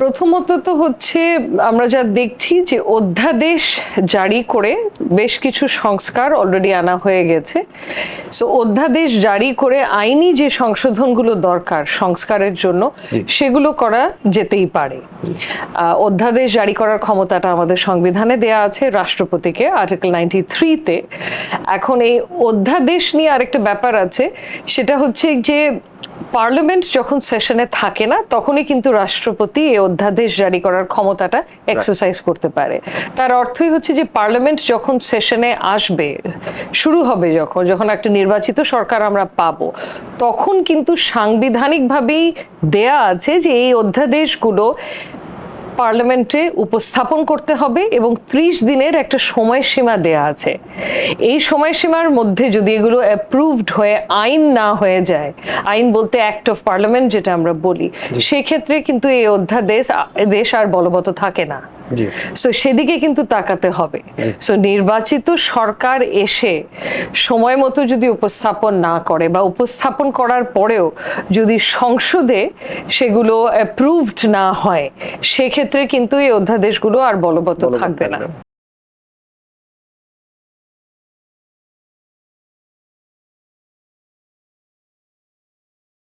প্রথমত তো হচ্ছে আমরা যা দেখছি যে অধ্যাদেশ জারি করে বেশ কিছু সংস্কার অলরেডি আনা হয়ে গেছে। সো অধ্যাদেশ জারি করে আইনি যে সংশোধনগুলো দরকার সংস্কারের জন্য সেগুলো করা যেতেই পারে। অধ্যাদেশ জারি করার ক্ষমতাটা আমাদের সংবিধানে দেয়া আছে রাষ্ট্রপতিকে আর্টিকেল নাইনটি থ্রিতে এখন এই অধ্যাদেশ নিয়ে আরেকটা ব্যাপার আছে সেটা হচ্ছে যে পার্লামেন্ট যখন সেশনে থাকে না তখনই কিন্তু রাষ্ট্রপতি এই অধ্যাদেশ জারি করার ক্ষমতাটা এক্সারসাইজ করতে পারে। তার অর্থই হচ্ছে যে পার্লামেন্ট যখন সেশনে আসবে শুরু হবে যখন যখন একটা নির্বাচিত সরকার আমরা পাবো তখন কিন্তু সাংবিধানিকভাবেই দেয়া আছে যে এই অধ্যাদেশগুলো পার্লামেন্টে উপস্থাপন করতে হবে এবং ত্রিশ দিনের একটা সময়সীমা দেয়া আছে। এই সময়সীমার মধ্যে যদি এগুলো অ্যাপ্রুভড হয়ে আইন না হয়ে যায় আইন বলতে অ্যাক্ট অফ পার্লামেন্ট যেটা আমরা বলি সেক্ষেত্রে কিন্তু এই অধ্যাদেশ দেশ আর বলবৎ থাকে না। সো সেদিকে কিন্তু তাকাতে হবে। সো নির্বাচিত সরকার এসে সময় মতো যদি উপস্থাপন না করে বা উপস্থাপন করার পরেও যদি সংসদে সেগুলো অ্যাপ্রুভড না হয় সেক্ষেত্রে কিন্তু এই অধ্যাদেশগুলো আর বলবৎ থাকবে না।